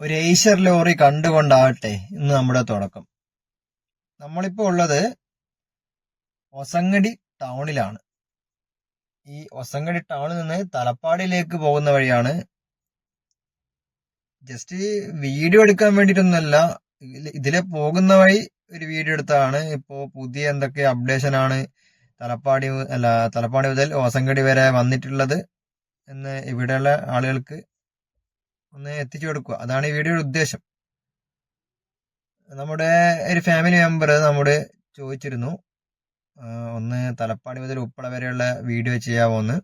ഒരു ഏഷ്യർ ലോറി കണ്ടുകൊണ്ടാവട്ടെ ഇന്ന് നമ്മുടെ തുടക്കം. നമ്മളിപ്പോൾ ഉള്ളത് ഒസങ്ങടി ടൗണിലാണ്. ഈ ഒസങ്ങടി ടൗണിൽ നിന്ന് തലപ്പാടിയിലേക്ക് പോകുന്ന വഴിയാണ്. ജസ്റ്റ് വീഡിയോ എടുക്കാൻ വേണ്ടിയിട്ടൊന്നുമല്ല ഇതിലെ പോകുന്ന വഴി ഒരു വീഡിയോ എടുത്താണ് ഇപ്പോ പുതിയ എന്തൊക്കെ അപ്ഡേഷൻ ആണ് തലപ്പാടി അല്ല തലപ്പാടി മുതൽ ഓസങ്കടി വരെ വന്നിട്ടുള്ളത് എന്ന് ഇവിടെയുള്ള ആളുകൾക്ക് ഒന്ന് എത്തിച്ചു കൊടുക്കുക. അതാണ് ഈ വീഡിയോയുടെ ഉദ്ദേശം. നമ്മുടെ ഒരു ഫാമിലി മെമ്പർ നമ്മോട് ചോദിച്ചിരുന്നു ഒന്ന് തലപ്പാടി മുതൽ ഉപ്പള വരെയുള്ള വീഡിയോ ചെയ്യാമോ എന്ന്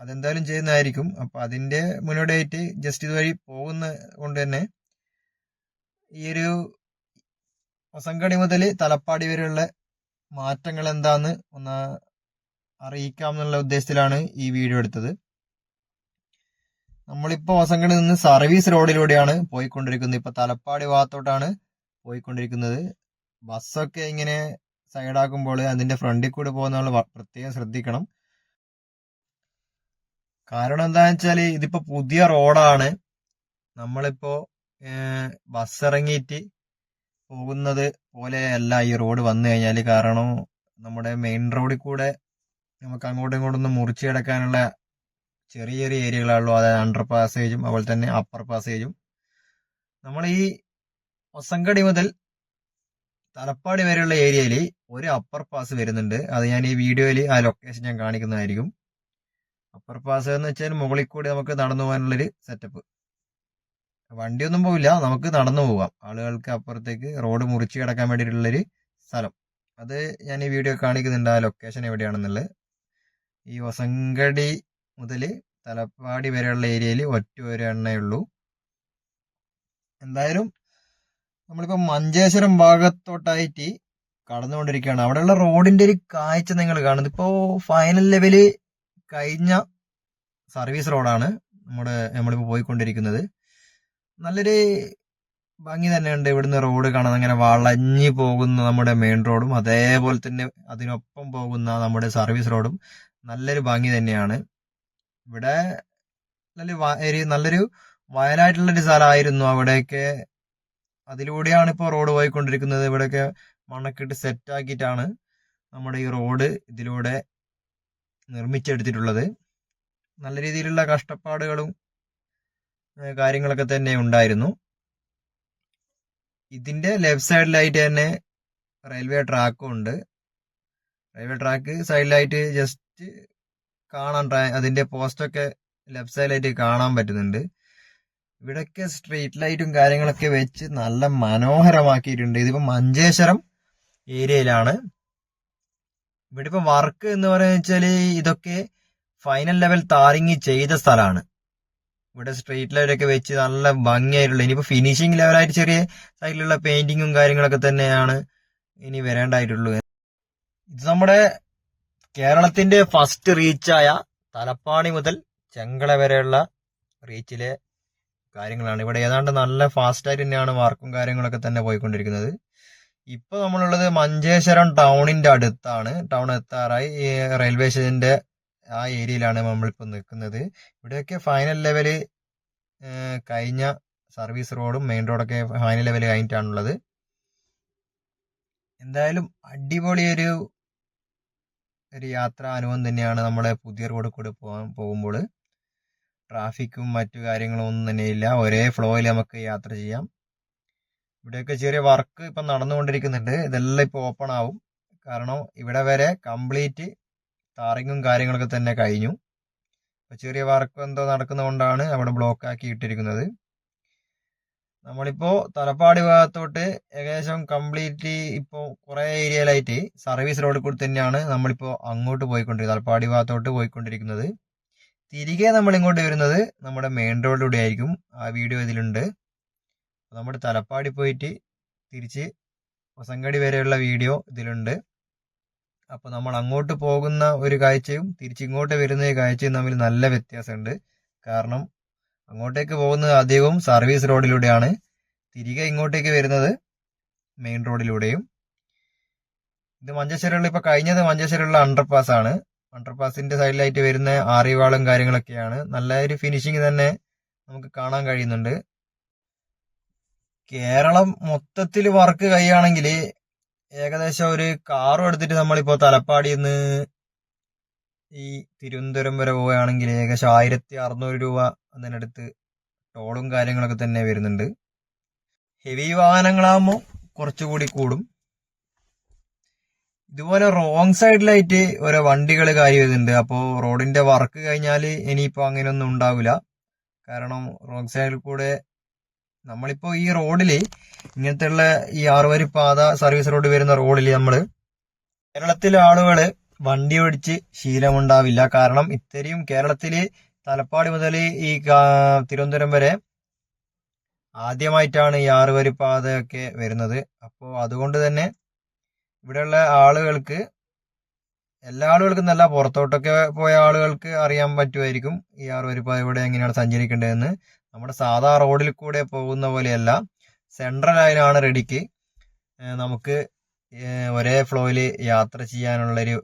അതെന്തായാലും ചെയ്യുന്നതായിരിക്കും. അപ്പൊ അതിന്റെ മുന്നോടിയായിട്ട് ജസ്റ്റ് ഇതുവഴി പോകുന്ന കൊണ്ട് തന്നെ ഈ ഒരു ഒസങ്കടി മുതൽ തലപ്പാടി വരെയുള്ള മാറ്റങ്ങൾ എന്താന്ന് ഒന്ന് അറിയിക്കാം എന്നുള്ള ഉദ്ദേശത്തിലാണ് ഈ വീഡിയോ എടുത്തത്. നമ്മളിപ്പോ ഒസങ്കടി നിന്ന് സർവീസ് റോഡിലൂടെയാണ് പോയിക്കൊണ്ടിരിക്കുന്നത്. ഇപ്പൊ തലപ്പാടി ഭാഗത്തോട്ടാണ് പോയിക്കൊണ്ടിരിക്കുന്നത്. ബസ്സൊക്കെ ഇങ്ങനെ സൈഡാക്കുമ്പോൾ അതിന്റെ ഫ്രണ്ടിൽ കൂടെ പോകുന്ന പ്രത്യേകം ശ്രദ്ധിക്കണം. കാരണം എന്താണെന്ന് വെച്ചാൽ ഇതിപ്പോ പുതിയ റോഡാണ്. നമ്മളിപ്പോ ബസ് ഇറങ്ങിയിട്ട് പോകുന്നത് പോലെയല്ല ഈ റോഡ് വന്നു കഴിഞ്ഞാൽ. കാരണം നമ്മുടെ മെയിൻ റോഡിൽ കൂടെ നമുക്ക് അങ്ങോട്ടും ഇങ്ങോട്ടൊന്നും മുറിച്ച് കിടക്കാനുള്ള ചെറിയ ചെറിയ ഏരിയകളാണല്ലോ. അതായത് അണ്ടർ പാസേജും അതുപോലെ തന്നെ അപ്പർ പാസേജും നമ്മൾ ഈ ഒസങ്കടി മുതൽ തലപ്പാടി വരെയുള്ള ഏരിയയിൽ ഒരു അപ്പർ പാസ് വരുന്നുണ്ട്. അത് ഞാൻ ഈ വീഡിയോയിൽ ആ ലൊക്കേഷൻ ഞാൻ കാണിക്കുന്നതായിരിക്കും. അപ്പർ പാസ് എന്ന് വെച്ചാൽ മുകളിൽ കൂടി നമുക്ക് നടന്നു പോകാനുള്ളൊരു സെറ്റപ്പ് വണ്ടിയൊന്നും പോവില്ല. നമുക്ക് നടന്നു പോവാം ആളുകൾക്ക് അപ്പുറത്തേക്ക് റോഡ് മുറിച്ച് കിടക്കാൻ വേണ്ടിയിട്ടുള്ളൊരു സ്ഥലം. അത് ഞാൻ ഈ വീഡിയോ കാണിക്കുന്നുണ്ട് ആ ലൊക്കേഷൻ എവിടെയാണെന്നുള്ളത്. ഈ ഒസങ്കടി മുതൽ തലപ്പാടി വരെയുള്ള ഏരിയയിൽ ഒറ്റ ഒരു എണ്ണയേ ഉള്ളൂ. എന്തായാലും നമ്മളിപ്പോ മഞ്ചേശ്വരം ഭാഗത്തോട്ടായിട്ട് കടന്നുകൊണ്ടിരിക്കുകയാണ്. അവിടെയുള്ള റോഡിന്റെ ഒരു കാഴ്ച നിങ്ങൾ കാണുന്നത് ഇപ്പോ ഫൈനൽ ലെവൽ കഴിഞ്ഞ സർവീസ് റോഡാണ് നമ്മുടെ നമ്മളിപ്പോ പോയിക്കൊണ്ടിരിക്കുന്നത്. നല്ലൊരു ഭംഗി തന്നെയുണ്ട് ഇവിടുന്ന് റോഡ് കാണാൻ. അങ്ങനെ വളഞ്ഞു പോകുന്ന നമ്മുടെ മെയിൻ റോഡും അതേപോലെ തന്നെ അതിനൊപ്പം പോകുന്ന നമ്മുടെ സർവീസ് റോഡും നല്ലൊരു ഭംഗി തന്നെയാണ്. ഇവിടെ നല്ലൊരു നല്ലൊരു വയലായിട്ടുള്ളൊരു സ്ഥലമായിരുന്നു അവിടെയൊക്കെ. അതിലൂടെയാണ് ഇപ്പോൾ റോഡ് പോയിക്കൊണ്ടിരിക്കുന്നത്. ഇവിടെയൊക്കെ മണ്ണൊക്കെ സെറ്റ് ആക്കിയിട്ടാണ് നമ്മുടെ ഈ റോഡ് ഇതിലൂടെ നിർമ്മിച്ചെടുത്തിട്ടുള്ളത്. നല്ല രീതിയിലുള്ള കഷ്ടപ്പാടുകളും കാര്യങ്ങളൊക്കെ തന്നെ ഉണ്ടായിരുന്നു. ഇതിന്റെ ലെഫ്റ്റ് സൈഡിലായിട്ട് തന്നെ റെയിൽവേ ട്രാക്കും ഉണ്ട്. റെയിൽവേ ട്രാക്ക് സൈഡിലായിട്ട് ജസ്റ്റ് കാണാൻ അതിന്റെ പോസ്റ്റൊക്കെ ലെഫ്റ്റ് സൈഡിലായിട്ട് കാണാൻ പറ്റുന്നുണ്ട്. ഇവിടെയൊക്കെ സ്ട്രീറ്റ് ലൈറ്റും കാര്യങ്ങളൊക്കെ വെച്ച് നല്ല മനോഹരമാക്കിയിട്ടുണ്ട്. ഇതിപ്പോ മഞ്ചേശ്വരം ഏരിയയിലാണ്. ഇവിടെ ഇപ്പൊ വർക്ക് എന്ന് പറയുന്ന വെച്ചാൽ ഇതൊക്കെ ഫൈനൽ ലെവൽ താരിങ്ങി ചെയ്ത സ്ഥലമാണ്. ഇവിടെ സ്ട്രീറ്റ് ലൈറ്റ് ഒക്കെ വെച്ച് നല്ല ഭംഗിയായിട്ടുള്ള ഇനിയിപ്പോ ഫിനിഷിംഗ് ലെവലായിട്ട് ചെറിയ സൈഡിലുള്ള പെയിന്റിങ്ങും കാര്യങ്ങളൊക്കെ തന്നെയാണ് ഇനി വരേണ്ടായിട്ടുള്ളൂ ഇത് നമ്മുടെ കേരളത്തിന്റെ ഫസ്റ്റ് റീച്ചായ തലപ്പാണി മുതൽ ചെങ്കള വരെയുള്ള റീച്ചിലെ കാര്യങ്ങളാണ്. ഇവിടെ ഏതാണ്ട് നല്ല ഫാസ്റ്റായിട്ട് തന്നെയാണ് വർക്കും കാര്യങ്ങളൊക്കെ തന്നെ പോയിക്കൊണ്ടിരിക്കുന്നത്. ഇപ്പൊ നമ്മളുള്ളത് മഞ്ചേശ്വരം ടൗണിന്റെ അടുത്താണ്. ടൗൺ എത്താറായി. ഈ റെയിൽവേ സ്റ്റേഷന്റെ ആ ഏരിയയിലാണ് നമ്മളിപ്പോൾ നിൽക്കുന്നത്. ഇവിടെയൊക്കെ ഫൈനൽ ലെവൽ കഴിഞ്ഞ സർവീസ് റോഡും മെയിൻ റോഡൊക്കെ ഫൈനൽ ലെവൽ കഴിഞ്ഞിട്ടാണുള്ളത്. എന്തായാലും അടിപൊളി ഒരു യാത്ര അനുഭവം തന്നെയാണ് നമ്മളെ പുതിയ റോഡിൽ കൂടെ പോകാൻ പോകുമ്പോൾ. ട്രാഫിക്കും മറ്റു കാര്യങ്ങളും ഒന്നും ഇല്ല. ഒരേ ഫ്ലോയിൽ നമുക്ക് യാത്ര ചെയ്യാം. ഇവിടെയൊക്കെ ചെറിയ വർക്ക് ഇപ്പം നടന്നുകൊണ്ടിരിക്കുന്നുണ്ട്. ഇതെല്ലാം ഇപ്പോൾ ഓപ്പൺ ആവും. കാരണം ഇവിടെ വരെ കംപ്ലീറ്റ് ടാറിങ്ങും കാര്യങ്ങളൊക്കെ തന്നെ കഴിഞ്ഞു. അപ്പോൾ ചെറിയ വർക്ക് എന്തോ നടക്കുന്നതുകൊണ്ടാണ് അവിടെ ബ്ലോക്ക് ആക്കി ഇട്ടിരിക്കുന്നത്. നമ്മളിപ്പോ തലപ്പാടി ഭാഗത്തോട്ട് ഏകദേശം കംപ്ലീറ്റ് ഇപ്പോൾ കുറെ ഏരിയയിലായിട്ട് സർവീസ് റോഡ് കൂടി തന്നെയാണ് നമ്മളിപ്പോ അങ്ങോട്ട് പോയിക്കൊണ്ടിരിക്കുന്നത് തലപ്പാടി ഭാഗത്തോട്ട് പോയിക്കൊണ്ടിരിക്കുന്നത്. തിരികെ നമ്മൾ ഇങ്ങോട്ട് വരുന്നത് നമ്മുടെ മെയിൻ റോഡിലൂടെ ആയിരിക്കും. ആ വീഡിയോ ഇതിലുണ്ട്. നമ്മുടെ തലപ്പാടി പോയിട്ട് തിരിച്ച് ഹൊസങ്കടി വരെയുള്ള വീഡിയോ ഇതിലുണ്ട്. അപ്പോൾ നമ്മൾ അങ്ങോട്ട് പോകുന്ന ഒരു കാഴ്ചയും തിരിച്ചിങ്ങോട്ട് വരുന്ന കാഴ്ചയും തമ്മിൽ നല്ല വ്യത്യാസമുണ്ട്. കാരണം അങ്ങോട്ടേക്ക് പോകുന്നത് അധികവും സർവീസ് റോഡിലൂടെയാണ്. തിരികെ ഇങ്ങോട്ടേക്ക് വരുന്നത് മെയിൻ റോഡിലൂടെയും. ഇത് മഞ്ചേശ്വരമുള്ള ഇപ്പൊ കഴിഞ്ഞത് മഞ്ചേശ്വരമുള്ള അണ്ടർപാസ് ആണ്. അണ്ടർപാസിന്റെ സൈഡിലായിട്ട് വരുന്ന ആറിവാളും കാര്യങ്ങളൊക്കെയാണ്. നല്ല ഒരു ഫിനിഷിങ് തന്നെ നമുക്ക് കാണാൻ കഴിയുന്നുണ്ട്. കേരളം മൊത്തത്തിൽ വർക്ക് കഴിയുകയാണെങ്കിൽ ഏകദേശം ഒരു കാറും എടുത്തിട്ട് നമ്മളിപ്പോ തലപ്പാടിയിൽ നിന്ന് ഈ തിരുവനന്തപുരം വരെ പോവുകയാണെങ്കിൽ ഏകദേശം ആയിരത്തി അറുന്നൂറ് രൂപ അതിനടുത്ത് ടോളും കാര്യങ്ങളൊക്കെ തന്നെ വരുന്നുണ്ട്. ഹെവി വാഹനങ്ങളാകുമ്പോൾ കുറച്ചുകൂടി കൂടും. ഇതുപോലെ റോങ് സൈഡിലായിട്ട് ഓരോ വണ്ടികൾ കാര്യം വരുന്നുണ്ട് അപ്പോൾ റോഡിന്റെ വർക്ക് കഴിഞ്ഞാൽ ഇനിയിപ്പോൾ അങ്ങനെയൊന്നും ഉണ്ടാവില്ല. കാരണം റോങ് സൈഡിൽ കൂടെ നമ്മളിപ്പോൾ ഈ റോഡിൽ ഇങ്ങനത്തെ ഉള്ള ഈ ആറുവരി പാത സർവീസ് റോഡ് വരുന്ന റോഡിൽ നമ്മൾ കേരളത്തിലെ ആളുകൾ വണ്ടി ഓടിച്ച് ശീലമുണ്ടാവില്ല. കാരണം ഇത്രയും കേരളത്തിൽ തലപ്പാടി മുതൽ ഈ തിരുവനന്തപുരം വരെ ആദ്യമായിട്ടാണ് ഈ ആറുവരി പാതയൊക്കെ വരുന്നത്. അപ്പോൾ അതുകൊണ്ട് തന്നെ ഇവിടെയുള്ള ആളുകൾക്ക് എല്ലാ ആളുകൾക്കും നല്ല പുറത്തോട്ടൊക്കെ പോയ ആളുകൾക്ക് അറിയാൻ പറ്റുമായിരിക്കും ഈ ആറുവരി പാത ഇവിടെ എങ്ങനെയാണ് സഞ്ചരിക്കേണ്ടതെന്ന്. നമ്മുടെ സാധാ റോഡിൽ കൂടെ പോകുന്ന പോലെയല്ല. സെൻട്രൽ ലൈനാണ് റെഡിക്ക്. നമുക്ക് ഒരേ ഫ്ലോയിൽ യാത്ര ചെയ്യാനുള്ളൊരു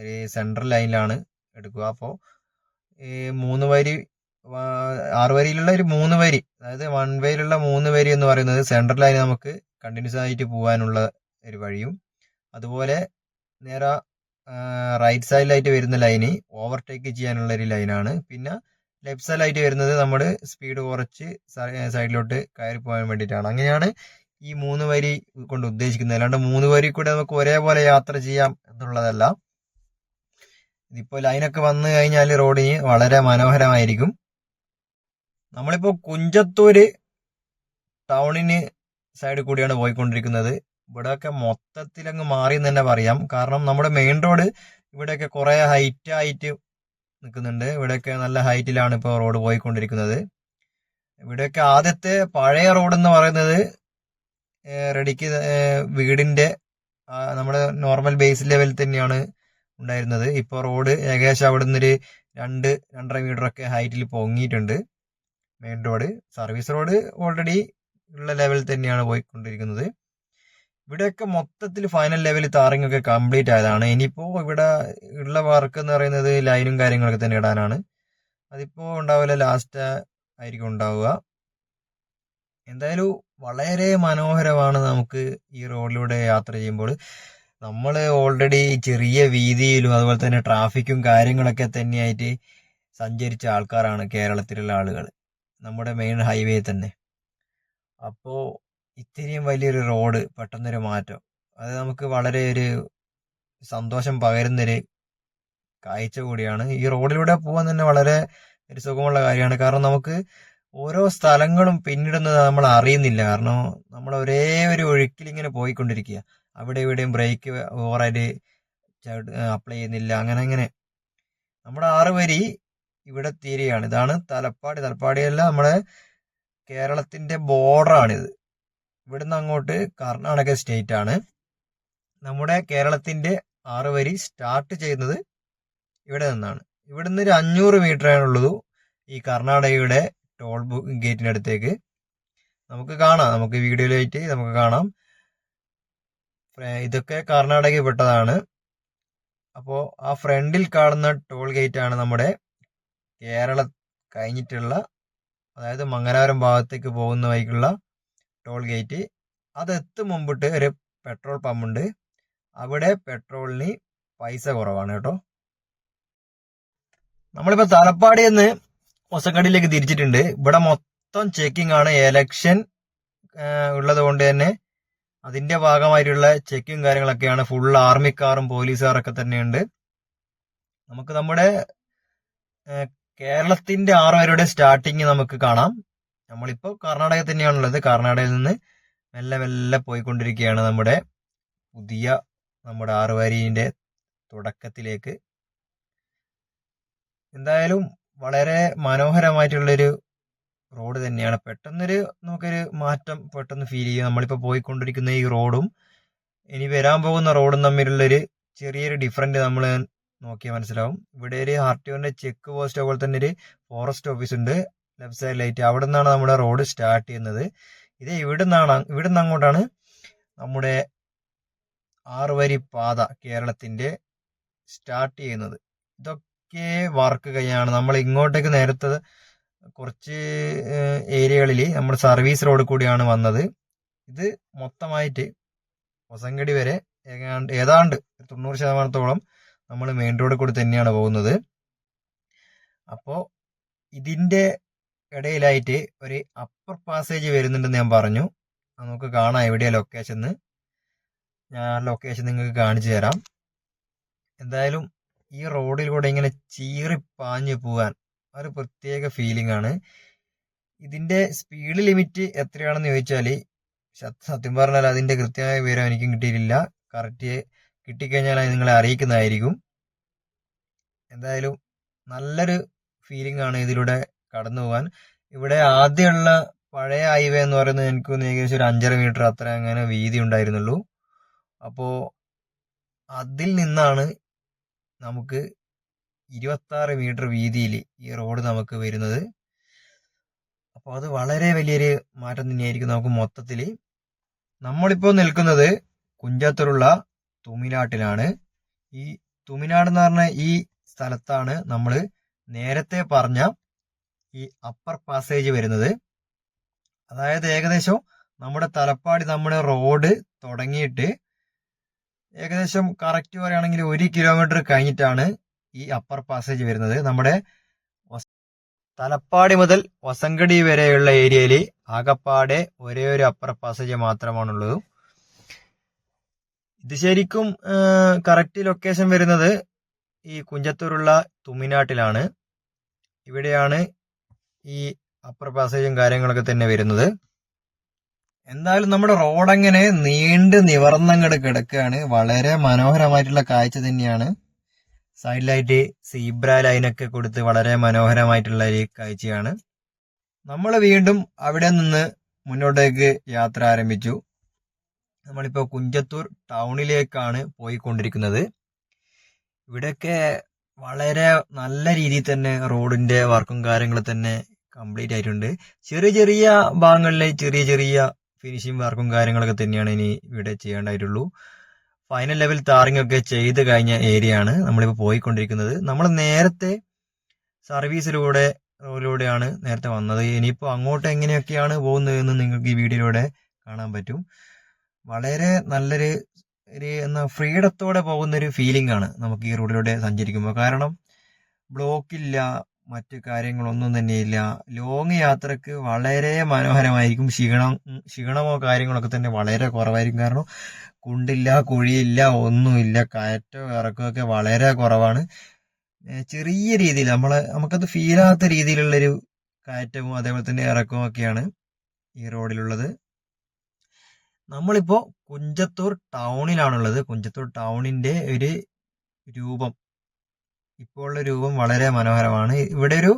ഒരു സെൻട്രൽ ലൈനിലാണ് എടുക്കുക. അപ്പോൾ ഈ മൂന്ന് വരി ആറ് വരിയിലുള്ള ഒരു മൂന്ന് വരി അതായത് വൺ വേയിലുള്ള മൂന്ന് വരി എന്ന് പറയുന്നത് സെൻട്രൽ ലൈൻ നമുക്ക് കണ്ടിന്യൂസ് ആയിട്ട് പോകാനുള്ള ഒരു വഴിയും അതുപോലെ നേരെ റൈറ്റ് സൈഡിലായിട്ട് വരുന്ന ലൈന് ഓവർടേക്ക് ചെയ്യാനുള്ള ഒരു ലൈനാണ് പിന്നെ ലെഫ്റ്റ് സൈഡിലായിട്ട് വരുന്നത് നമ്മൾ സ്പീഡ് കുറച്ച് സൈഡിലോട്ട് കയറി പോകാൻ വേണ്ടിയിട്ടാണ്. അങ്ങനെയാണ് ഈ മൂന്ന് വരി കൊണ്ട് ഉദ്ദേശിക്കുന്നത്. അല്ലാണ്ട് മൂന്ന് വരി കൂടെ നമുക്ക് ഒരേപോലെ യാത്ര ചെയ്യാം എന്നുള്ളതല്ല. ഇതിപ്പോ ലൈനൊക്കെ വന്നു കഴിഞ്ഞാൽ റോഡിന് വളരെ മനോഹരമായിരിക്കും. നമ്മളിപ്പോ കുഞ്ചത്തൂര് ടൗണിന് സൈഡിൽ കൂടിയാണ് പോയിക്കൊണ്ടിരിക്കുന്നത്. ഇവിടെയൊക്കെ മൊത്തത്തിൽ അങ്ങ് മാറി എന്ന് തന്നെ പറയാം. കാരണം നമ്മുടെ മെയിൻ റോഡ് ഇവിടെയൊക്കെ കുറെ ഹൈറ്റ് ആയിട്ട് നിൽക്കുന്നുണ്ട്. ഇവിടെയൊക്കെ നല്ല ഹൈറ്റിലാണ് ഇപ്പോൾ റോഡ് പോയിക്കൊണ്ടിരിക്കുന്നത്. ഇവിടെയൊക്കെ ആദ്യത്തെ പഴയ റോഡ് എന്ന് പറയുന്നത് റെഡിക്ക് വീടിന്റെ നമ്മുടെ നോർമൽ ബേസ് ലെവൽ തന്നെയാണ്. ഉണ്ടായിരുന്നത്. ഇപ്പോൾ റോഡ് ഏകദേശം അവിടെ നിന്നൊരു രണ്ട് രണ്ടര മീറ്റർ ഒക്കെ ഹൈറ്റിൽ പൊങ്ങിയിട്ടുണ്ട്. Main road service road already ഉള്ള ലെവൽ തന്നെയാണ് പോയിക്കൊണ്ടിരിക്കുന്നത്. ഇവിടെയൊക്കെ മൊത്തത്തിൽ ഫൈനൽ ലെവൽ താറിങ് ഒക്കെ കംപ്ലീറ്റ് ആയതാണ്. ഇനിയിപ്പോൾ ഇവിടെ ഉള്ള വർക്ക് എന്ന് പറയുന്നത് ലൈനും കാര്യങ്ങളൊക്കെ തന്നെ ഇടാനാണ്. അതിപ്പോൾ ഉണ്ടാവില്ല ലാസ്റ്റ് ആയിരിക്കും ഉണ്ടാവുക. എന്തായാലും വളരെ മനോഹരമാണ് നമുക്ക് ഈ റോഡിലൂടെ യാത്ര ചെയ്യുമ്പോൾ. നമ്മൾ ഓൾറെഡി ചെറിയ വീതിയിലും അതുപോലെ തന്നെ ട്രാഫിക്കും കാര്യങ്ങളൊക്കെ തന്നെയായിട്ട് സഞ്ചരിച്ച ആൾക്കാരാണ് കേരളത്തിലുള്ള ആളുകൾ നമ്മുടെ മെയിൻ ഹൈവേ തന്നെ. അപ്പോൾ ഇത്രയും വലിയൊരു റോഡ് പെട്ടെന്നൊരു മാറ്റം. അത് നമുക്ക് വളരെ ഒരു സന്തോഷം പകരുന്നൊരു കാഴ്ച കൂടിയാണ്. ഈ റോഡിലൂടെ പോകാൻ തന്നെ വളരെ ഒരു സുഖമുള്ള കാര്യമാണ്. കാരണം നമുക്ക് ഓരോ സ്ഥലങ്ങളും പിന്നിടുന്നത് നമ്മൾ അറിയുന്നില്ല. കാരണം നമ്മൾ ഒരേ ഒരു ഒഴുക്കിൽ ഇങ്ങനെ പോയിക്കൊണ്ടിരിക്കുക. അവിടെ ഇവിടെയും ബ്രേക്ക് ഓവറായിട്ട് അപ്ലൈ ചെയ്യുന്നില്ല. അങ്ങനെ അങ്ങനെ. നമ്മുടെ ആറ് വരി ഇവിടെ തീരുകയാണ് ഇതാണ് തലപ്പാടി. തലപ്പാടിയല്ല നമ്മുടെ കേരളത്തിന്റെ ബോർഡറാണിത് ഇവിടുന്ന് അങ്ങോട്ട് കർണാടക സ്റ്റേറ്റ് ആണ്. നമ്മുടെ കേരളത്തിന്റെ ആറ് വരി സ്റ്റാർട്ട് ചെയ്യുന്നത് ഇവിടെ നിന്നാണ്. ഇവിടുന്ന് ഒരു അഞ്ഞൂറ് മീറ്റർ ആണുള്ളൂ ഈ കർണാടകയുടെ ടോൾ ഗേറ്റിന്റെ അടുത്തേക്ക്. നമുക്ക് കാണാം. നമുക്ക് വീഡിയോയിലായിട്ട് നമുക്ക് കാണാം. ഇതൊക്കെ കർണാടകയിൽ പെട്ടതാണ്. അപ്പോൾ ആ ഫ്രണ്ടിൽ കാണുന്ന ടോൾ ഗേറ്റ് ആണ് നമ്മുടെ കേരള കഴിഞ്ഞിട്ടുള്ള അതായത് മംഗലാപുരം ഭാഗത്തേക്ക് പോകുന്ന വഴിക്കുള്ള ടോൾ ഗേറ്റ്. അത് എത്തും മുമ്പിട്ട് ഒരു പെട്രോൾ പമ്പ് ഉണ്ട് അവിടെ പെട്രോളിന് പൈസ കുറവാണ് കേട്ടോ. നമ്മളിപ്പോ തലപ്പാടി നിന്ന് ഒസക്കടിയിലേക്ക് തിരിച്ചിട്ടുണ്ട്. ഇവിടെ മൊത്തം ചെക്കിംഗ് ആണ് എലക്ഷൻ ഉള്ളത് കൊണ്ട് തന്നെ അതിന്റെ ഭാഗമായിട്ടുള്ള ചെക്കും കാര്യങ്ങളൊക്കെയാണ് ഫുൾ ആർമിക്കാറും പോലീസുകാരൊക്കെ തന്നെയുണ്ട്. നമുക്ക് നമ്മുടെ കേരളത്തിന്റെ ആറുപേരുടെ സ്റ്റാർട്ടിങ് നമുക്ക് കാണാം. നമ്മളിപ്പോ കർണാടക തന്നെയാണുള്ളത്. കർണാടകയിൽ നിന്ന് മെല്ലെ മെല്ലെ പോയിക്കൊണ്ടിരിക്കുകയാണ് നമ്മുടെ പുതിയ നമ്മുടെ ആറുപേരിന്റെ തുടക്കത്തിലേക്ക്. എന്തായാലും വളരെ മനോഹരമായിട്ടുള്ളൊരു റോഡ് തന്നെയാണ്. പെട്ടെന്നൊരു നമുക്കൊരു മാറ്റം പെട്ടെന്ന് ഫീൽ ചെയ്യും. നമ്മളിപ്പോൾ പോയിക്കൊണ്ടിരിക്കുന്ന ഈ റോഡും ഇനി വരാൻ പോകുന്ന റോഡും തമ്മിലുള്ളൊരു ചെറിയൊരു ഡിഫറന്റ് നമ്മൾ നോക്കിയാൽ മനസ്സിലാവും. ഇവിടെ ഒരു ആർ ചെക്ക് പോസ്റ്റ് അതുപോലെ തന്നെ ഒരു ഫോറസ്റ്റ് ഓഫീസ് ഉണ്ട്. ലെഫ്റ്റ് സൈഡിലായിട്ട് അവിടെ നിന്നാണ് നമ്മുടെ റോഡ് സ്റ്റാർട്ട് ചെയ്യുന്നത്. ഇത് ഇവിടെ നിന്നാണ് ഇവിടെ നിന്ന് അങ്ങോട്ടാണ് നമ്മുടെ ആറ് വരി പാത കേരളത്തിന്റെ സ്റ്റാർട്ട് ചെയ്യുന്നത്. ഇതൊക്കെ വർക്ക് കഴിഞ്ഞാണ്. നമ്മൾ ഇങ്ങോട്ടേക്ക് നേരത്തെ കുറച്ച് ഏരിയകളിൽ നമ്മൾ സർവീസ് റോഡ് കൂടിയാണ് വന്നത്. ഇത് മൊത്തമായിട്ട് ഹൊസങ്കടി വരെ ഏതാണ്ട് ഏതാണ്ട് തൊണ്ണൂറ് ശതമാനത്തോളം നമ്മൾ മെയിൻ റോഡിൽ കൂടി തന്നെയാണ് പോകുന്നത്. അപ്പോൾ ഇതിന്റെ ഇടയിലായിട്ട് ഒരു അപ്പർ പാസേജ് വരുന്നുണ്ടെന്ന് ഞാൻ പറഞ്ഞു. നമുക്ക് കാണാം എവിടെയാ ലൊക്കേഷൻ എന്ന്. ഞാൻ ലൊക്കേഷൻ നിങ്ങൾക്ക് കാണിച്ചു തരാം. എന്തായാലും ഈ റോഡിലൂടെ ഇങ്ങനെ ചീറി പാഞ്ഞു പോകാൻ ഒരു പ്രത്യേക ഫീലിംഗ് ആണ്. ഇതിന്റെ സ്പീഡ് ലിമിറ്റ് എത്രയാണെന്ന് ചോദിച്ചാൽ സത്യം പറഞ്ഞാൽ അതിന്റെ കൃത്യമായ വിവരം എനിക്കും കിട്ടിയിട്ടില്ല. കറക്റ്റ് കിട്ടിക്കഴിഞ്ഞാൽ അത് നിങ്ങളെ അറിയിക്കുന്നതായിരിക്കും. എന്തായാലും നല്ലൊരു ഫീലിംഗ് ആണ് ഇതിലൂടെ കടന്നു പോകാൻ. ഇവിടെ ആദ്യമുള്ള പഴയ ഹൈവേ എന്ന് പറയുന്നത് എനിക്ക് ഏകദേശം ഒരു അഞ്ചര മീറ്റർ അത്ര അങ്ങനെ വീതി ഉണ്ടായിരുന്നുള്ളൂ. അപ്പോൾ അതിൽ നിന്നാണ് നമുക്ക് ഇരുപത്താറ് മീറ്റർ വീതിയിൽ ഈ റോഡ് നമുക്ക് വരുന്നത്. അപ്പോൾ അത് വളരെ വലിയൊരു മാറ്റം തന്നെയായിരിക്കും നമുക്ക് മൊത്തത്തിൽ. നമ്മളിപ്പോൾ നിൽക്കുന്നത് കുഞ്ചത്തൂരുള്ള തുമിനാട്ടിലാണ്. ഈ തുമിനാട് എന്ന് പറഞ്ഞ ഈ സ്ഥലത്താണ് നമ്മൾ നേരത്തെ പറഞ്ഞ ഈ അപ്പർ പാസേജ് വരുന്നത്. അതായത് ഏകദേശം നമ്മുടെ തലപ്പാടി നമ്മുടെ റോഡ് തുടങ്ങിയിട്ട് ഏകദേശം കറക്റ്റ് പറയുകയാണെങ്കിൽ ഒരു കിലോമീറ്റർ കഴിഞ്ഞിട്ടാണ് ഈ അപ്പർ പാസേജ് വരുന്നത് നമ്മുടെ തലപ്പാടി മുതൽ വസങ്കടി വരെയുള്ള ഏരിയയിൽ ആകപ്പാടെ ഒരേ ഒരു അപ്പർ പാസേജ് മാത്രമാണുള്ളത്. ഇത് ശരിക്കും കറക്റ്റ് ലൊക്കേഷൻ വരുന്നത് ഈ കുഞ്ചത്തൂരുള്ള തുമിനാട്ടിലാണ്. ഇവിടെയാണ് ഈ അപ്പർ പാസേജും കാര്യങ്ങളൊക്കെ തന്നെ വരുന്നത്. എന്തായാലും നമ്മുടെ റോഡങ്ങനെ നീണ്ട് നിവർന്നങ്ങട് കിടക്കുകയാണ് വളരെ മനോഹരമായിട്ടുള്ള കാഴ്ച തന്നെയാണ്. സൈഡിലായിട്ട് സീബ്ര ലൈനൊക്കെ കൊടുത്ത് വളരെ മനോഹരമായിട്ടുള്ള ഒരു കാഴ്ചയാണ്. നമ്മൾ വീണ്ടും അവിടെ നിന്ന് മുന്നോട്ടേക്ക് യാത്ര ആരംഭിച്ചു. നമ്മളിപ്പോൾ കുഞ്ചത്തൂർ ടൗണിലേക്കാണ് പോയിക്കൊണ്ടിരിക്കുന്നത്. ഇവിടെയൊക്കെ വളരെ നല്ല രീതിയിൽ തന്നെ റോഡിന്റെ വർക്കും കാര്യങ്ങളും തന്നെ കംപ്ലീറ്റ് ആയിട്ടുണ്ട്. ചെറിയ ചെറിയ ഭാഗങ്ങളിലെ ചെറിയ ചെറിയ ഫിനിഷിംഗ് വർക്കും കാര്യങ്ങളൊക്കെ തന്നെയാണ് ഇനി ഇവിടെ ചെയ്യേണ്ടതായിട്ടുള്ളൂ. ഫൈനൽ ലെവൽ താറിംഗ് ഒക്കെ ചെയ്ത് കഴിഞ്ഞ ഏരിയ ആണ് നമ്മളിപ്പോൾ പോയിക്കൊണ്ടിരിക്കുന്നത്. നമ്മൾ നേരത്തെ സർവീസിലൂടെ റോഡിലൂടെയാണ് നേരത്തെ വന്നത്. ഇനിയിപ്പോൾ അങ്ങോട്ട് എങ്ങനെയൊക്കെയാണ് പോകുന്നത് എന്ന് നിങ്ങൾക്ക് ഈ വീഡിയോയിലൂടെ കാണാൻ പറ്റും. വളരെ നല്ലൊരു ഒരു എന്നാ ഫ്രീഡത്തോടെ പോകുന്ന ഒരു ഫീലിംഗ് ആണ് നമുക്ക് ഈ റോഡിലൂടെ സഞ്ചരിക്കുമ്പോൾ. കാരണം ബ്ലോക്കില്ല മറ്റു കാര്യങ്ങളൊന്നും തന്നെയില്ല. ലോങ് യാത്രയ്ക്ക് വളരെ മനോഹരമായിരിക്കും ക്ഷീണം. ക്ഷീണമോ കാര്യങ്ങളൊക്കെ തന്നെ വളരെ കുറവായിരിക്കും. കാരണം കുണ്ടില്ല കുഴിയില്ല ഒന്നുമില്ല. കയറ്റോ ഇറക്കമൊക്കെ വളരെ കുറവാണ്. ചെറിയ രീതിയിൽ നമ്മളെ നമുക്കത് ഫീലാത്ത രീതിയിലുള്ളൊരു കയറ്റവും അതേപോലെ തന്നെ ഇറക്കവും ഒക്കെയാണ് ഈ റോഡിലുള്ളത്. നമ്മളിപ്പോ കുഞ്ചത്തൂർ ടൗണിലാണുള്ളത് കുഞ്ചത്തൂർ ടൗണിന്റെ ഒരു രൂപം. ഇപ്പോൾ ഉള്ള രൂപം വളരെ മനോഹരമാണ്. ഇവിടെ ഒരു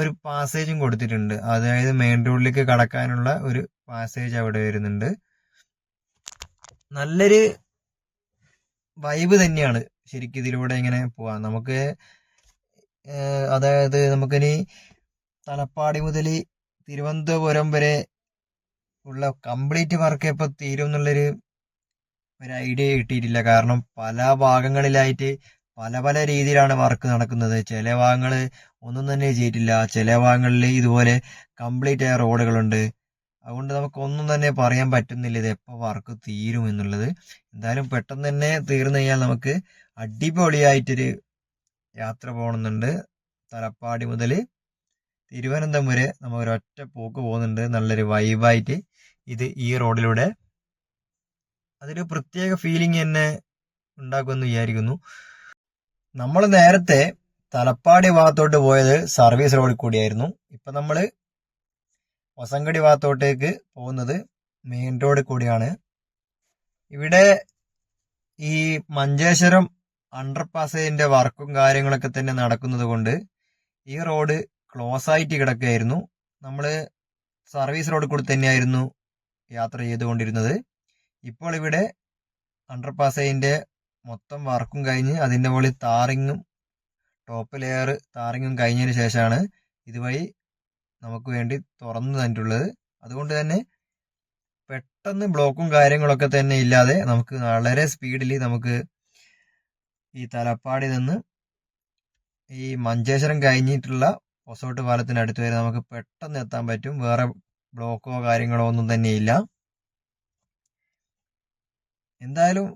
ഒരു പാസേജും കൊടുത്തിട്ടുണ്ട്. അതായത് മെയിൻ റോഡിലേക്ക് കടക്കാനുള്ള ഒരു പാസേജ് അവിടെ വരുന്നുണ്ട്. നല്ലൊരു വൈബ് തന്നെയാണ് ശരിക്കും ഇതിലൂടെ ഇങ്ങനെ പോവാൻ. നമുക്ക് അതായത് നമുക്കിനി തലപ്പാടി മുതൽ തിരുവനന്തപുരം വരെ ഉള്ള കംപ്ലീറ്റ് വർക്ക് എപ്പോൾ തീരും എന്നുള്ളൊരു ഒരു ഐഡിയ കിട്ടിയിട്ടില്ല. കാരണം പല ഭാഗങ്ങളിലായിട്ട് പല പല രീതിയിലാണ് വർക്ക് നടക്കുന്നത്. ചില ഭാഗങ്ങൾ ഒന്നും തന്നെ ചെയ്തിട്ടില്ല. ചില ഭാഗങ്ങളിൽ ഇതുപോലെ കംപ്ലീറ്റ് ആയ റോഡുകളുണ്ട്. അതുകൊണ്ട് നമുക്ക് ഒന്നും തന്നെ പറയാൻ പറ്റുന്നില്ല ഇത് എപ്പോൾ വർക്ക് തീരും എന്നുള്ളത്. എന്തായാലും പെട്ടെന്ന് തന്നെ തീർന്നു കഴിഞ്ഞാൽ നമുക്ക് അടിപൊളിയായിട്ടൊരു യാത്ര പോകണമെന്നുണ്ട്. തലപ്പാടി മുതൽ തിരുവനന്തപുരം വരെ നമ്മൾ ഒരൊറ്റ പോക്ക് പോകുന്നുണ്ട്. നല്ലൊരു വൈബായിട്ട് ഇത് ഈ റോഡിലൂടെ. അതൊരു പ്രത്യേക ഫീലിംഗ് തന്നെ ഉണ്ടാക്കുമെന്ന് വിചാരിക്കുന്നു. നമ്മൾ നേരത്തെ തലപ്പാടി ഭാഗത്തോട്ട് പോയത് സർവീസ് റോഡിൽ കൂടിയായിരുന്നു. ഇപ്പൊ നമ്മൾ വസങ്കടി ഭാഗത്തോട്ടേക്ക് പോകുന്നത് മെയിൻ റോഡിൽ കൂടിയാണ്. ഇവിടെ ഈ മഞ്ചേശ്വരം അണ്ടർപാസേജിന്റെ വർക്കും കാര്യങ്ങളൊക്കെ തന്നെ നടക്കുന്നത് കൊണ്ട് ഈ റോഡ് ക്ലോസ് ആയിട്ട് കിടക്കുകയായിരുന്നു. നമ്മൾ സർവീസ് റോഡിൽ കൂടി തന്നെയായിരുന്നു യാത്ര ചെയ്തുകൊണ്ടിരുന്നത്. ഇപ്പോൾ ഇവിടെ അണ്ടർ പാസേജിന്റെ മൊത്തം വർക്കും കഴിഞ്ഞ് അതിന്റെ മുകളിൽ താറിങ്ങും ടോപ്പ് ലെയർ താറിങ്ങും കഴിഞ്ഞതിന് ശേഷമാണ് ഇതുവഴി നമുക്ക് വേണ്ടി തുറന്നു തന്നിട്ടുള്ളത്. അതുകൊണ്ട് തന്നെ പെട്ടെന്ന് ബ്ലോക്കും കാര്യങ്ങളൊക്കെ തന്നെ ഇല്ലാതെ നമുക്ക് വളരെ സ്പീഡിൽ നമുക്ക് ഈ തലപ്പാടി നിന്ന് ഈ മഞ്ചേശ്വരം കഴിഞ്ഞിട്ടുള്ള പൊസോട്ട് പാലത്തിന് അടുത്ത് വരെ നമുക്ക് പെട്ടെന്ന് എത്താൻ പറ്റും. വേറെ ബ്ലോക്കോ കാര്യങ്ങളോ ഒന്നും തന്നെ ഇല്ല. എന്തായാലും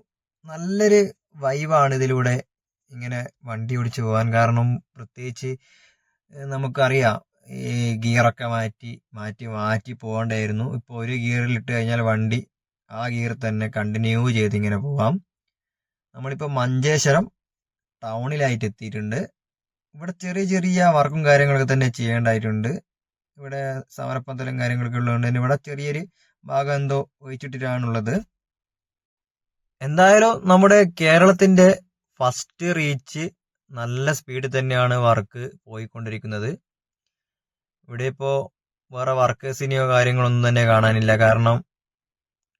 നല്ലൊരു വൈബാണ് ഇതിലൂടെ ഇങ്ങനെ വണ്ടി ഓടിച്ചു പോകാൻ. കാരണം പ്രത്യേകിച്ച് നമുക്കറിയാം ഈ ഗിയറൊക്കെ മാറ്റി മാറ്റി മാറ്റി പോകണ്ടായിരുന്നു. ഇപ്പോൾ ഒരു ഗിയറിൽ ഇട്ട് കഴിഞ്ഞാൽ വണ്ടി ആ ഗിയർ തന്നെ കണ്ടിന്യൂ ചെയ്ത് ഇങ്ങനെ പോവാം. നമ്മളിപ്പോൾ മഞ്ചേശ്വരം ടൗണിലായിട്ട് എത്തിയിട്ടുണ്ട്. ഇവിടെ ചെറിയ ചെറിയ വർക്കും കാര്യങ്ങളൊക്കെ തന്നെ ചെയ്യേണ്ടതായിട്ടുണ്ട് ഇവിടെ സമരപ്പന്തലും കാര്യങ്ങളൊക്കെ ഉള്ളതുകൊണ്ട് തന്നെ ഇവിടെ ചെറിയൊരു ഭാഗം എന്തോ ഒഴിച്ചിട്ടിട്ടാണുള്ളത്. എന്തായാലും നമ്മുടെ കേരളത്തിന്റെ ഫസ്റ്റ് റീച്ച് നല്ല സ്പീഡിൽ തന്നെയാണ് വർക്ക് പോയിക്കൊണ്ടിരിക്കുന്നത്. ഇവിടെ ഇപ്പോ വേറെ വർക്കേഴ്സിനെയോ കാര്യങ്ങളൊന്നും തന്നെ കാണാനില്ല. കാരണം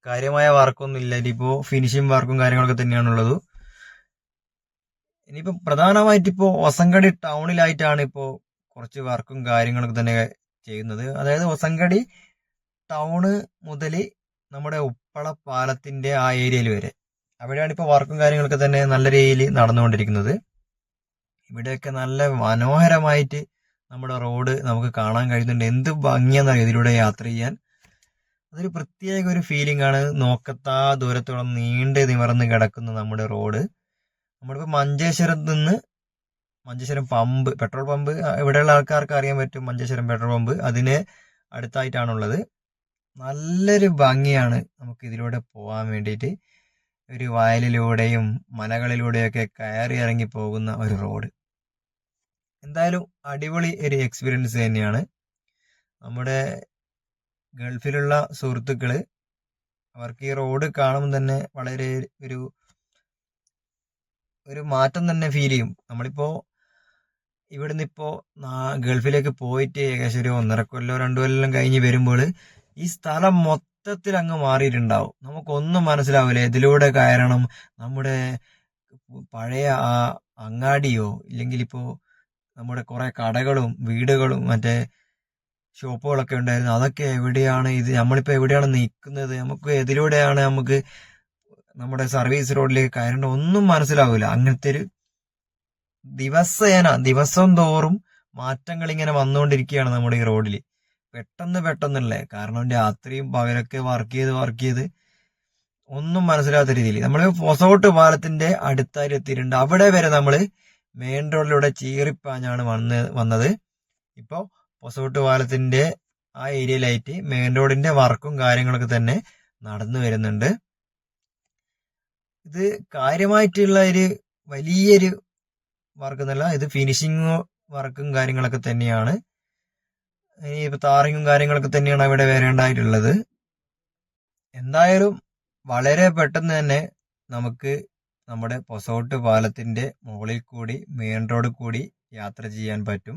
കാര്യമായ വർക്കൊന്നും ഇല്ല. ഇനിയിപ്പോൾ ഫിനിഷിംഗ് വർക്കും കാര്യങ്ങളൊക്കെ തന്നെയാണുള്ളത് പ്രധാനമായിട്ട് ഇപ്പോ ഒസങ്കടി ടൗണിലായിട്ടാണ് ഇപ്പോ കുറച്ച് വർക്കും കാര്യങ്ങളൊക്കെ തന്നെ ചെയ്യുന്നത്. അതായത് ഒസങ്കടി ടൗണ് മുതൽ നമ്മുടെ ഉപ്പള പാലത്തിന്റെ ആ ഏരിയയിൽ വരെ. അവിടെയാണ് ഇപ്പോൾ വർക്കും കാര്യങ്ങളൊക്കെ തന്നെ നല്ല രീതിയിൽ നടന്നുകൊണ്ടിരിക്കുന്നത്. ഇവിടെയൊക്കെ നല്ല മനോഹരമായിട്ട് നമ്മുടെ റോഡ് നമുക്ക് കാണാൻ കഴിയുന്നുണ്ട്. എന്ത് ഭംഗിയാണ് ഇതിലൂടെ യാത്ര ചെയ്യാൻ? അതൊരു പ്രത്യേക ഒരു ഫീലിംഗ് ആണ്. നോക്കത്താ ദൂരത്തോളം നീണ്ട് നിവർന്ന് കിടക്കുന്ന നമ്മുടെ റോഡ്. നമ്മളിപ്പോൾ മഞ്ചേശ്വരത്ത് നിന്ന് മഞ്ചേശ്വരം പമ്പ് പെട്രോൾ പമ്പ് ഇവിടെയുള്ള ആൾക്കാർക്ക് അറിയാൻ പറ്റും മഞ്ചേശ്വരം പെട്രോൾ പമ്പ്. അതിന് അടുത്തായിട്ടാണുള്ളത്. നല്ലൊരു ഭംഗിയാണ് നമുക്ക് ഇതിലൂടെ പോകാൻ വേണ്ടിയിട്ട്. ഒരു വയലിലൂടെയും മലകളിലൂടെയൊക്കെ കയറി ഇറങ്ങി പോകുന്ന ഒരു റോഡ്. എന്തായാലും അടിപൊളി ഒരു എക്സ്പീരിയൻസ് തന്നെയാണ്. നമ്മുടെ ഗൾഫിലുള്ള സുഹൃത്തുക്കൾ അവർക്ക് ഈ റോഡ് കാണുമ്പോൾ തന്നെ വളരെ ഒരു ഒരു മാറ്റം തന്നെ ഫീൽ ചെയ്യും. നമ്മളിപ്പോ ഇവിടുന്ന് ഇപ്പോ ഗൾഫിലേക്ക് പോയിട്ട് ഏകദേശം ഒരു ഒന്നര കൊല്ലോ രണ്ടു കൊല്ലം കഴിഞ്ഞ് വരുമ്പോൾ ഈ സ്ഥലം മൊത്തത്തിൽ അങ്ങ് മാറിയിട്ടുണ്ടാവും. നമുക്കൊന്നും മനസ്സിലാവില്ല ഇതിലൂടെ കയറണം. നമ്മുടെ പഴയ ആ അങ്ങാടിയോ ഇല്ലെങ്കിൽ ഇപ്പോ നമ്മുടെ കുറെ കടകളും വീടുകളും മറ്റേ ഷോപ്പുകളൊക്കെ ഉണ്ടായിരുന്നു. അതൊക്കെ എവിടെയാണ് ഇത്? നമ്മളിപ്പോ എവിടെയാണ് നിൽക്കുന്നത് നമുക്ക് എതിലൂടെയാണ് നമുക്ക് നമ്മുടെ സർവീസ് റോഡിലേക്ക് കയറേണ്ട ഒന്നും മനസ്സിലാവില്ല. അങ്ങനത്തെ ഒരു ദിവസേന ദിവസം തോറും മാറ്റങ്ങൾ ഇങ്ങനെ വന്നുകൊണ്ടിരിക്കുകയാണ് നമ്മുടെ ഈ റോഡിൽ പെട്ടെന്ന് പെട്ടെന്നല്ലേ? കാരണം രാത്രിയും പകലൊക്കെ വർക്ക് ചെയ്ത് വർക്ക് ചെയ്ത് ഒന്നും മനസ്സിലാത്ത രീതിയിൽ. നമ്മൾ പൊസോട്ട് പാലത്തിന്റെ അടുത്തായി എത്തിയിട്ടുണ്ട്. അവിടെ വരെ നമ്മൾ മെയിൻ റോഡിലൂടെ ചീറിപ്പാഞ്ഞാണ് വന്ന് വന്നത്. ഇപ്പോൾ പൊസോട്ട് പാലത്തിന്റെ ആ ഏരിയയിലായിട്ട് മെയിൻ റോഡിന്റെ വർക്കും കാര്യങ്ങളൊക്കെ തന്നെ നടന്നു വരുന്നുണ്ട്. ഇത് കാര്യമായിട്ടുള്ള ഒരു വലിയൊരു വർക്ക് എന്നല്ല ഇത് ഫിനിഷിങ് വർക്കും കാര്യങ്ങളൊക്കെ തന്നെയാണ്. ഇനി ഇപ്പൊ താറിങ്ങും കാര്യങ്ങളൊക്കെ തന്നെയാണ് അവിടെ വരേണ്ടതായിട്ടുള്ളത് എന്തായാലും വളരെ പെട്ടെന്ന് തന്നെ നമുക്ക് നമ്മുടെ പൊസോട്ട് പാലത്തിന്റെ മുകളിൽ കൂടി മെയിൻ റോഡ് കൂടി യാത്ര ചെയ്യാൻ പറ്റും.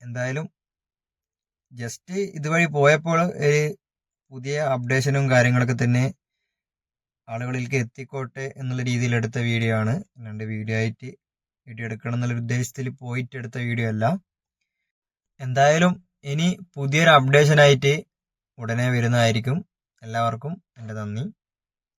എന്തായാലും ജസ്റ്റ് ഇതുവഴി പോയപ്പോൾ ഒരു പുതിയ അപ്ഡേഷനും കാര്യങ്ങളൊക്കെ തന്നെ ആളുകളിലേക്ക് എത്തിക്കോട്ടെ എന്നുള്ള രീതിയിൽ എടുത്ത വീഡിയോ ആണ്. രണ്ട് വീഡിയോ ആയിട്ട് വീഡിയോ എടുക്കണം എന്നുള്ള ഉദ്ദേശത്തിൽ പോയിട്ട് എടുത്ത വീഡിയോ അല്ല. എന്തായാലും ഇനി പുതിയൊരു അപ്ഡേഷൻ ആയിട്ട് ഉടനെ വരുന്നതായിരിക്കും. എല്ലാവർക്കും എന്റെ നന്ദി.